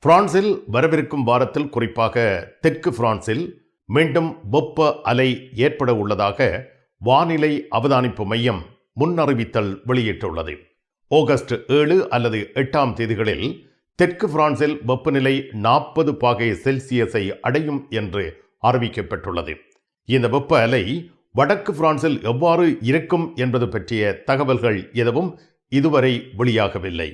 பிரான்சில் வரவிருக்கும் வாரத்தில் குறிப்பாக தெற்கு பிரான்சில் மீண்டும் வெப்ப அலை ஏற்பட உள்ளதாக வானிலை அவதானிப்பு மையம் முன்னறிவித்தல் வெளியிட்டுள்ளது. ஆகஸ்ட் ஏழு அல்லது எட்டாம் தேதிகளில் தெற்கு பிரான்சில் வெப்பநிலை நாற்பது பாகை செல்சியஸை அடையும் என்று அறிவிக்கப்பட்டுள்ளது. இந்த வெப்ப அலை வடக்கு பிரான்சில் எவ்வாறு இருக்கும் என்பது பற்றிய தகவல்கள் எதுவும் இதுவரை வெளியாகவில்லை.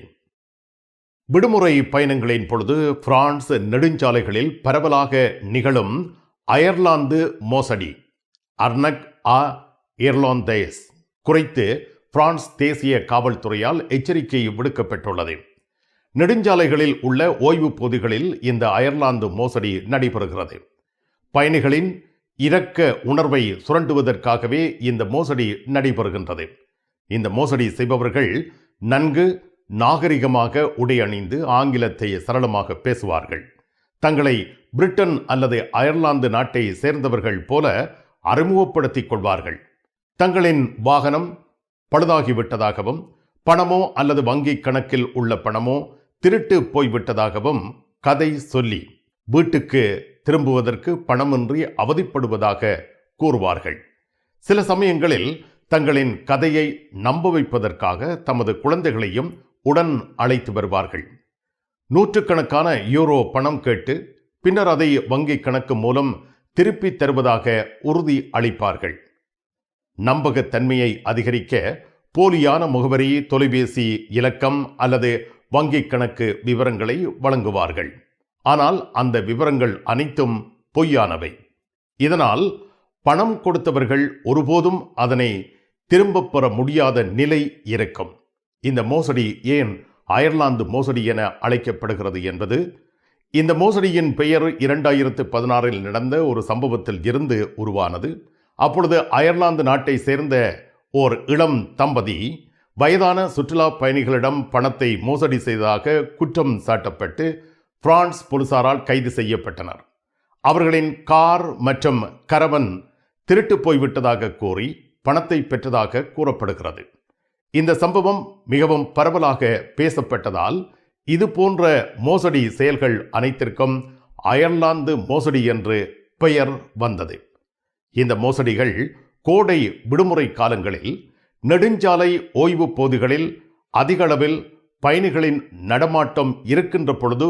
விடுமுறை பயணங்களின் பொழுது பிரான்ஸ் நெடுஞ்சாலைகளில் பரவலாக நிகழும் அயர்லாந்து மோசடி அர்னக் ஆ இர்லாந்தேஸ் குறித்து பிரான்ஸ் தேசிய காவல்துறையால் எச்சரிக்கை விடுக்கப்பட்டுள்ளது. நெடுஞ்சாலைகளில் உள்ள ஓய்வு பகுதிகளில் இந்த அயர்லாந்து மோசடி நடைபெறுகிறது. பயணிகளின் இரக்க உணர்வை சுரண்டுவதற்காகவே இந்த மோசடி நடைபெறுகின்றது. இந்த மோசடி செய்பவர்கள் நன்கு நாகரிகமாக உடை அணிந்து ஆங்கிலத்தை சரளமாக பேசுவார்கள். தங்களை பிரிட்டன் அல்லது அயர்லாந்து நாட்டை சேர்ந்தவர்கள் போல அறிமுகப்படுத்திக் கொள்வார்கள். தங்களின் வாகனம் பழுதாகிவிட்டதாகவும் பணமோ அல்லது வங்கி கணக்கில் உள்ள பணமோ திருட்டு போய்விட்டதாகவும் கதை சொல்லி வீட்டுக்கு திரும்புவதற்கு பணமின்றி அவதிப்படுவதாக கூறுவார்கள். சில சமயங்களில் தங்களின் கதையை நம்ப வைப்பதற்காக தமது குழந்தைகளையும் உடன் அழைத்து வருவார்கள். நூற்றுக்கணக்கான யூரோ பணம் கேட்டு பின்னர் அதை வங்கி கணக்கு மூலம் திருப்பி தருவதாக உறுதி அளிப்பார்கள். நம்பகத்தன்மையை அதிகரிக்க போலியான முகவரி தொலைபேசி இலக்கம் அல்லது வங்கி கணக்கு விவரங்களை வழங்குவார்கள். ஆனால் அந்த விவரங்கள் அனைத்தும் பொய்யானவை. இதனால் பணம் கொடுத்தவர்கள் ஒருபோதும் அதனை திரும்பப் பெற முடியாத நிலை இருக்கும். இந்த மோசடி ஏன் அயர்லாந்து மோசடி என அழைக்கப்படுகிறது என்பது இந்த மோசடியின் பெயர் இரண்டாயிரத்து பதினாறில் நடந்த ஒரு சம்பவத்தில் இருந்து உருவானது. அப்பொழுது அயர்லாந்து நாட்டை சேர்ந்த ஓர் இளம் தம்பதி வயதான சுற்றுலா பயணிகளிடம் பணத்தை மோசடி செய்ததாக குற்றம் சாட்டப்பட்டு பிரான்ஸ் போலீசாரால் கைது செய்யப்பட்டனர். அவர்களின் கார் மற்றும் கரவன் திருட்டு போய்விட்டதாக கூறி பணத்தை பெற்றதாக கூறப்படுகிறது. இந்த சம்பவம் மிகவும் பரவலாக பேசப்பட்டதால் இது போன்ற மோசடி செயல்கள் அனைத்திற்கும் அயர்லாந்து மோசடி என்று பெயர் வந்தது. இந்த மோசடிகள் கோடை விடுமுறை காலங்களில் நெடுஞ்சாலை ஓய்வு போதுகளில் அதிகளவில் பயணிகளின் நடமாட்டம் இருக்கின்ற பொழுது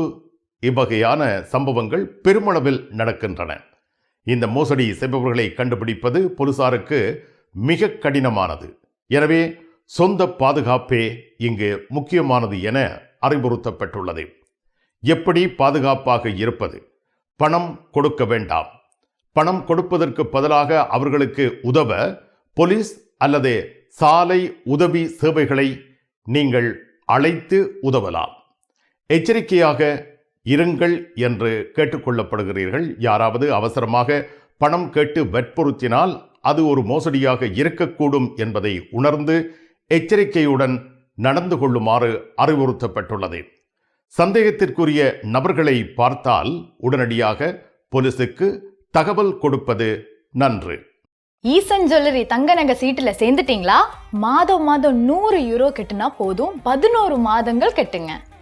இவ்வகையான சம்பவங்கள் பெருமளவில் நடக்கின்றன. இந்த மோசடி செய்பவர்களை கண்டுபிடிப்பது போலீசாருக்கு மிக கடினமானது. எனவே சொந்த பாதுகாப்பே இங்கு முக்கியமானது என அறிவுறுத்தப்பட்டுள்ளது. எப்படி பாதுகாப்பாக இருப்பது? பணம் கொடுக்க வேண்டாம். பணம் கொடுப்பதற்கு பதிலாக அவர்களுக்கு உதவ போலீஸ் அல்லது சாலை உதவி சேவைகளை நீங்கள் அழைத்து உதவலாம். எச்சரிக்கையாக இருங்கள் என்று கேட்டுக்கொள்ளப்படுகிறீர்கள். யாராவது அவசரமாக பணம் கேட்டு வற்புறுத்தினால் அது ஒரு மோசடியாக இருக்கக்கூடும் என்பதை உணர்ந்து எச்சரிக்கையுடன் நடந்து கொள்ளுமாறு அறிவுறுத்தப்பட்டுள்ளது. சந்தேகத்திற்குரிய நபர்களை பார்த்தால் உடனடியாக போலீசுக்கு தகவல் கொடுப்பது நன்று. ஈசன் ஜுவல்லரி தங்க நகை சீட்டுல சேர்ந்துட்டீங்களா? மாதம் மாதம் நூறு யூரோ கட்டுனா போதும் பதினோரு மாதங்கள் கட்டுங்க.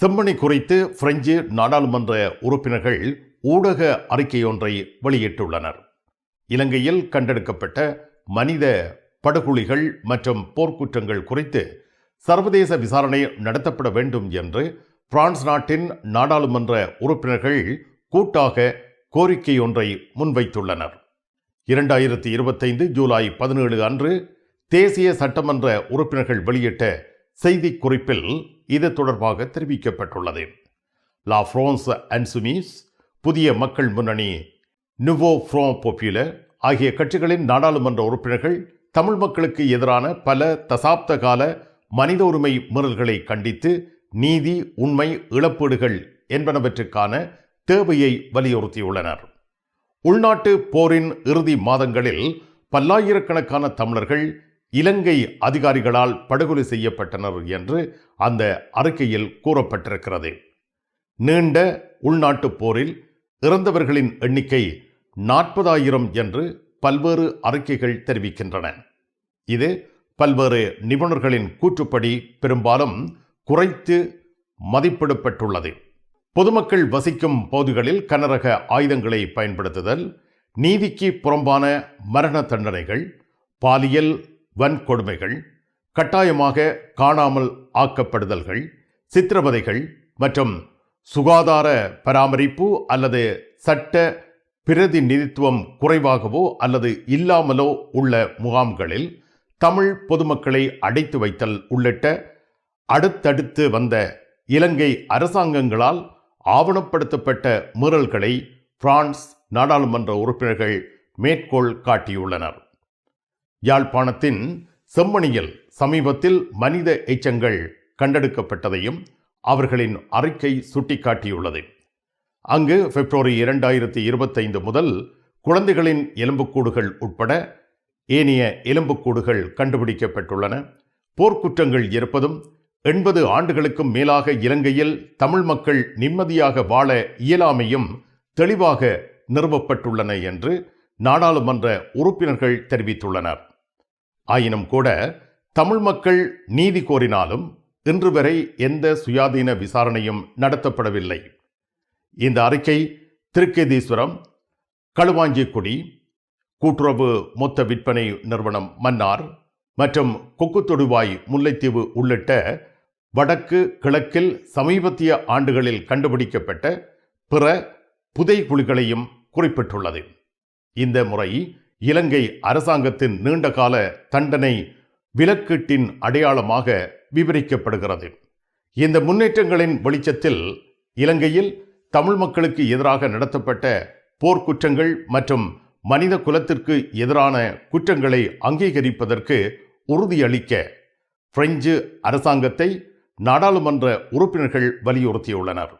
செம்மணி குறித்து பிரெஞ்சு நாடாளுமன்ற உறுப்பினர்கள் ஊடக அறிக்கையொன்றை வெளியிட்டுள்ளனர். இலங்கையில் கண்டெடுக்கப்பட்ட மனித படுகொலிகள் மற்றும் போர்க்குற்றங்கள் குறித்து சர்வதேச விசாரணை நடத்தப்பட வேண்டும் என்று பிரான்ஸ் நாட்டின் நாடாளுமன்ற உறுப்பினர்கள் கூட்டாக கோரிக்கையொன்றை முன்வைத்துள்ளனர். இரண்டாயிரத்தி இருபத்தைந்து ஜூலை பதினேழு அன்று தேசிய சட்டமன்ற உறுப்பினர்கள் வெளியிட்ட செய்திக் குறிப்பில் இது தொடர்பாக தெரிவிக்கப்பட்டுள்ளது. லா ஃப்ரான்ஸ் அன்சுமிஸ் புதிய மக்கள் முன்னணி நுவோ ஃப்ரோ பாப்புலர் ஆகிய கட்சிகளின் நாடாளுமன்ற உறுப்பினர்கள் தமிழ் மக்களுக்கு எதிரான பல தசாப்த கால மனித உரிமை மீறல்களை கண்டித்து நீதி உண்மை இழப்பீடுகள் என்பனவற்றுக்கான தேவையை வலியுறுத்தியுள்ளனர். உள்நாட்டு போரின் இறுதி மாதங்களில் பல்லாயிரக்கணக்கான தமிழர்கள் இலங்கை அதிகாரிகளால் படுகொலை செய்யப்பட்டனர் என்று அந்த அறிக்கையில் கூறப்பட்டிருக்கிறது. நீண்ட உள்நாட்டுப் போரில் இறந்தவர்களின் எண்ணிக்கை நாற்பதாயிரம் என்று பல்வேறு அறிக்கைகள் தெரிவிக்கின்றன. இது பல்வேறு நிபுணர்களின் கூற்றுப்படி பெரும்பாலும் குறைத்து மதிப்பிடப்பட்டுள்ளது. பொதுமக்கள் வசிக்கும் பகுதிகளில் கனரக ஆயுதங்களை பயன்படுத்துதல் நீதிக்கு புறம்பான மரண தண்டனைகள் பாலியல் வன்கொடுமைகள் கட்டாயமாக காணாமல் ஆக்கப்படுதல்கள் சித்திரவதைகள் மற்றும் சுகாதார பராமரிப்பு அல்லது சட்ட பிரதிநிதித்துவம் குறைவாகவோ அல்லது இல்லாமலோ உள்ள முகாம்களில் தமிழ் பொதுமக்களை அடைத்து வைத்தல் உள்ளிட்ட அடுத்தடுத்து வந்த இலங்கை அரசாங்கங்களால் ஆவணப்படுத்தப்பட்ட மீறல்களை பிரான்ஸ் நாடாளுமன்ற உறுப்பினர்கள் மேற்கோள் காட்டியுள்ளனர். யாழ்ப்பாணத்தின் செம்மணியில் சமீபத்தில் மனித எச்சங்கள் கண்டெடுக்கப்பட்டதையும் அவர்களின் அறிக்கை சுட்டிக்காட்டியுள்ளது. அங்கு பிப்ரவரி இரண்டாயிரத்தி இருபத்தைந்து முதல் குழந்தைகளின் எலும்புக்கூடுகள் உட்பட ஏனைய எலும்புக்கூடுகள் கண்டுபிடிக்கப்பட்டுள்ளன. போர்க்குற்றங்கள் இருப்பதும் எண்பது ஆண்டுகளுக்கும் மேலாக இலங்கையில் தமிழ் மக்கள் நிம்மதியாக வாழ இயலாமையும் தெளிவாக நிறுவப்பட்டுள்ளன என்று நாடாளுமன்ற உறுப்பினர்கள் தெரிவித்துள்ளனர். ஆயினும் கூட தமிழ் மக்கள் நீதி கோரினாலும் இன்று வரை எந்த சுயாதீன விசாரணையும் நடத்தப்படவில்லை. இந்த அறிக்கை திருக்கேதீஸ்வரம் களுவாஞ்சிக்குடி கூட்டுறவு மொத்த விற்பனை நிறுவனம் மன்னார் மற்றும் கொக்குத்தொடுவாய் முல்லைத்தீவு உள்ளிட்ட வடக்கு கிழக்கில் சமீபத்திய ஆண்டுகளில் கண்டுபிடிக்கப்பட்ட பிற புதைகுழிகளையும் குறிப்பிட்டுள்ளது. இந்த முறை இலங்கை அரசாங்கத்தின் நீண்டகால தண்டனை விலக்கீட்டின் அடையாளமாக விவரிக்கப்படுகிறது. இந்த முன்னேற்றங்களின் வெளிச்சத்தில் இலங்கையில் தமிழ் மக்களுக்கு எதிராக நடத்தப்பட்ட போர்க்குற்றங்கள் மற்றும் மனித குலத்திற்கு எதிரான குற்றங்களை அங்கீகரிப்பதற்கு உறுதியளிக்க பிரெஞ்சு அரசாங்கத்தை நாடாளுமன்ற உறுப்பினர்கள் வலியுறுத்தியுள்ளனர்.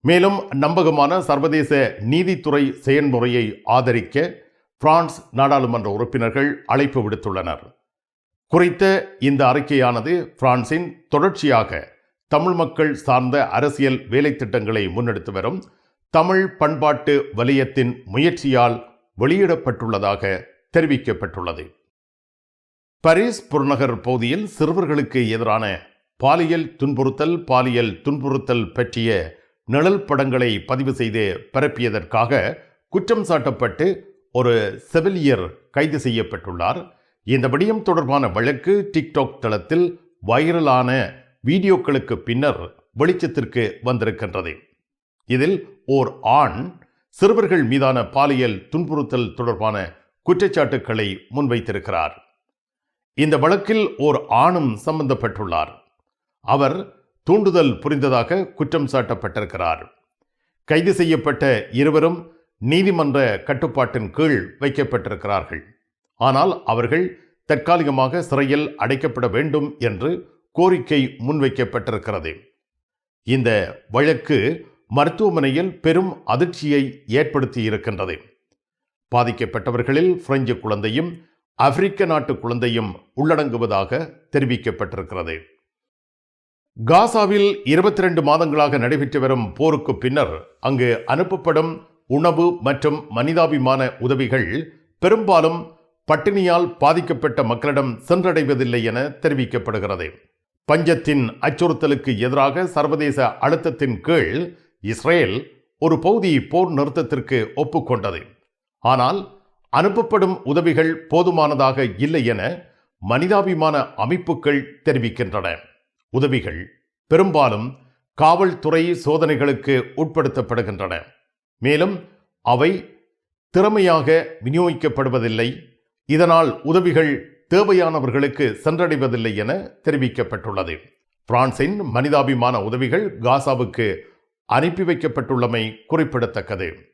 மேலும் நம்பகமான சர்வதேச நீதித்துறை செயல்முறையை ஆதரிக்க பிரான்ஸ் நாடாளுமன்ற உறுப்பினர்கள் அழைப்பு விடுத்துள்ளனர். குறித்த இந்த அறிக்கையானது பிரான்சின் தொடர்ச்சியாக தமிழ் மக்கள் சார்ந்த அரசியல் வேலைத்திட்டங்களை முன்னெடுத்து வரும் தமிழ் பண்பாட்டு வலயத்தின் முயற்சியால் வெளியிடப்பட்டுள்ளதாக தெரிவிக்கப்பட்டுள்ளது. பரிஸ் புறநகர் பகுதியில் சிறுவர்களுக்கு எதிரான பாலியல் துன்புறுத்தல் பாலியல் துன்புறுத்தல் பற்றிய நிழல் படங்களை பதிவு செய்து பரப்பியதற்காக குற்றம் சாட்டப்பட்டு ஒரு செவிலியர் கைது செய்யப்பட்டுள்ளார். இந்த விடயம் தொடர்பான வழக்கு டிக்டாக் தளத்தில் வைரலான வீடியோக்களுக்கு பின்னர் வெளிச்சத்திற்கு வந்திருக்கின்றது. இதில் ஓர் ஆண் சிறுவர்கள் மீதான பாலியல் துன்புறுத்தல் தொடர்பான குற்றச்சாட்டுக்களை முன்வைத்திருக்கிறார். இந்த வழக்கில் ஓர் ஆணும் சம்பந்தப்பட்டுள்ளார். அவர் தூண்டுதல் புரிந்ததாக குற்றம் சாட்டப்பட்டிருக்கிறார். கைது செய்யப்பட்ட இருவரும் நீதிமன்ற கட்டுப்பாட்டின் கீழ் வைக்கப்பட்டிருக்கிறார்கள். ஆனால் அவர்கள் தற்காலிகமாக சிறையில் அடைக்கப்பட வேண்டும் என்று கோரிக்கை முன்வைக்கப்பட்டிருக்கிறது. இந்த வழக்கு மருத்துவமனையில் பெரும் அதிர்ச்சியை ஏற்படுத்தி இருக்கின்றது. பாதிக்கப்பட்டவர்களில் பிரெஞ்சு குழந்தையும் ஆப்பிரிக்க நாட்டு குழந்தையும் உள்ளடங்குவதாக தெரிவிக்கப்பட்டிருக்கிறது. காசாவில் இருபத்தி ரெண்டு மாதங்களாக நடைபெற்று வரும் போருக்கு பின்னர் அங்கு அனுப்பப்படும் உணவு மற்றும் மனிதாபிமான உதவிகள் பெரும்பாலும் பட்டினியால் பாதிக்கப்பட்ட மக்களிடம் சென்றடைவதில்லை என தெரிவிக்கப்படுகிறது. பஞ்சத்தின் அச்சுறுத்தலுக்கு எதிராக சர்வதேச அழுத்தத்தின் கீழ் இஸ்ரேல் ஒரு பகுதி போர் நிறுத்தத்திற்கு ஒப்புக்கொண்டது. ஆனால் அனுப்பப்படும் உதவிகள் போதுமானதாக இல்லை என மனிதாபிமான அமைப்புகள் தெரிவிக்கின்றன. உதவிகள் பெரும்பாலும் காவல்துறை சோதனைகளுக்கு உட்படுத்தப்படுகின்றன. மேலும் அவை திறமையாக விநியோகிக்கப்படுவதில்லை. இதனால் உதவிகள் தேவையானவர்களுக்கு சென்றடைவதில்லை என தெரிவிக்கப்பட்டுள்ளது. பிரான்சின் மனிதாபிமான உதவிகள் காசாவுக்கு அனுப்பி வைக்கப்பட்டுள்ளமை குறிப்பிடத்தக்கது.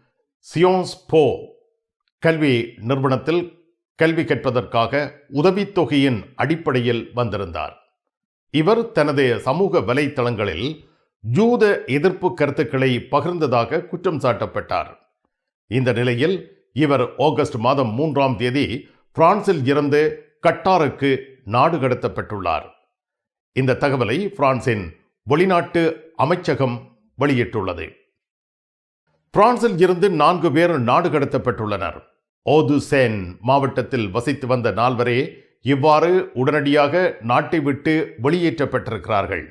சியோன்ஸ் போ கல்வி நிறுவனத்தில் கல்வி கற்பதற்காக உதவித்தொகையின் அடிப்படையில் வந்திருந்தார். இவர் தனது சமூக வலைத்தளங்களில் ஜூத எதிர்ப்பு கருத்துக்களை பகிர்ந்ததாக குற்றம் சாட்டப்பட்டார். இந்த நிலையில் இவர் ஆகஸ்ட் மாதம் மூன்றாம் தேதி பிரான்சில் இருந்து கட்டாருக்கு நாடு கடத்தப்பட்டுள்ளார். இந்த தகவலை பிரான்சின் வெளிநாட்டு அமைச்சகம் வெளியிட்டுள்ளது. பிரான்சில் இருந்து நான்கு பேர் நாடு கடத்தப்பட்டுள்ளனர். ஓதுசேன் மாவட்டத்தில் வசித்து வந்த நால்வரே இவ்வாறு உடனடியாக நாட்டை விட்டு வெளியேற்றப்பட்டிருக்கிறார்கள்.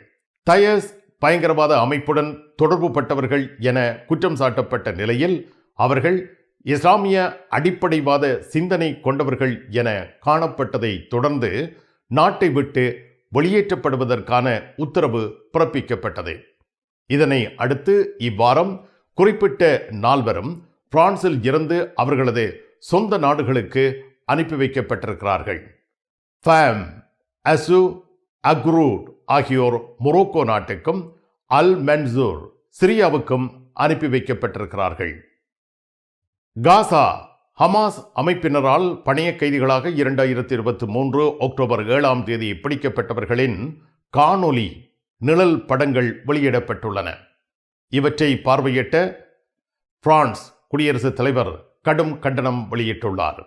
தயஸ் பயங்கரவாத அமைப்புடன் தொடர்புபட்டவர்கள் என குற்றம் சாட்டப்பட்ட நிலையில் அவர்கள் இஸ்லாமிய அடிப்படைவாத சிந்தனை கொண்டவர்கள் என காணப்பட்டதை தொடர்ந்து நாட்டை விட்டு வெளியேற்றப்படுவதற்கான உத்தரவு பிறப்பிக்கப்பட்டது. இதனை அடுத்து இவ்வாரம் குறிப்பிட்ட நால்வரும் பிரான்சில் இருந்து அவர்களது சொந்த நாடுகளுக்கு அனுப்பி வைக்கப்பட்டிருக்கிறார்கள். ஃபேம் அசு அக்ரூட் ஆகியோர் மொரோக்கோ நாட்டுக்கும் அல் மென்சூர் சிரியாவுக்கும் அனுப்பி வைக்கப்பட்டிருக்கிறார்கள். காசா ஹமாஸ் அமைப்பினரால் பணைய கைதிகளாக இரண்டாயிரத்தி இருபத்தி மூன்று அக்டோபர் ஏழாம் தேதி பிடிக்கப்பட்டவர்களின் காணொலி நிழல் படங்கள் வெளியிடப்பட்டுள்ளன. இவற்றை பார்வையிட்ட பிரான்ஸ் குடியரசுத் தலைவர் கடும் கண்டனம் வெளியிட்டுள்ளார்.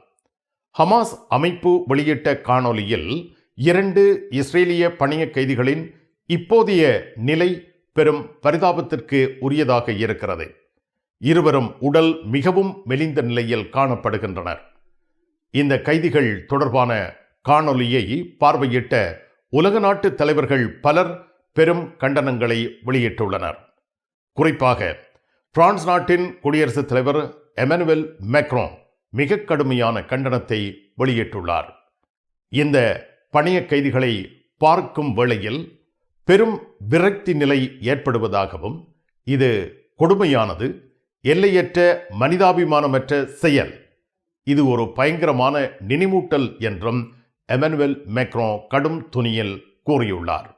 ஹமாஸ் அமைப்பு வெளியிட்ட காணொலியில் இரண்டு இஸ்ரேலிய பணிய கைதிகளின் இப்போதைய நிலை பெரும் பரிதாபத்திற்கு உரியதாக இருக்கிறது. இருவரும் உடல் மிகவும் மெலிந்த நிலையில் காணப்படுகின்றனர். இந்த கைதிகள் தொடர்பான காணொலியை பார்வையிட்ட உலக நாட்டு தலைவர்கள் பலர் பெரும் கண்டனங்களை வெளியிட்டுள்ளனர். குறிப்பாக பிரான்ஸ் நாட்டின் குடியரசுத் தலைவர் எமனுவல் மேக்ரோன் மிக கடுமையான கண்டனத்தை வெளியிட்டுள்ளார். இந்த பணிய கைதிகளை பார்க்கும் வேளையில் பெரும் விரக்தி நிலை ஏற்படுவதாகவும் இது கொடுமையானது எல்லையற்ற மனிதாபிமானமற்ற செயல். இது ஒரு பயங்கரமான நினைவூட்டல் என்றும் எமனுவல் மேக்ரோ கடும் துணியில் கூறியுள்ளார்.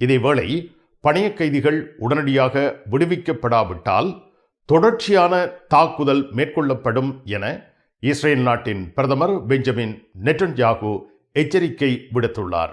இதேவேளை பணைய கைதிகள் உடனடியாக விடுவிக்கப்படாவிட்டால் தொடர்ச்சியான தாக்குதல் மேற்கொள்ளப்படும் என இஸ்ரேல் நாட்டின் பிரதமர் பெஞ்சமின் நெட்டன்யாகு எச்சரிக்கை விடுத்துள்ளார்.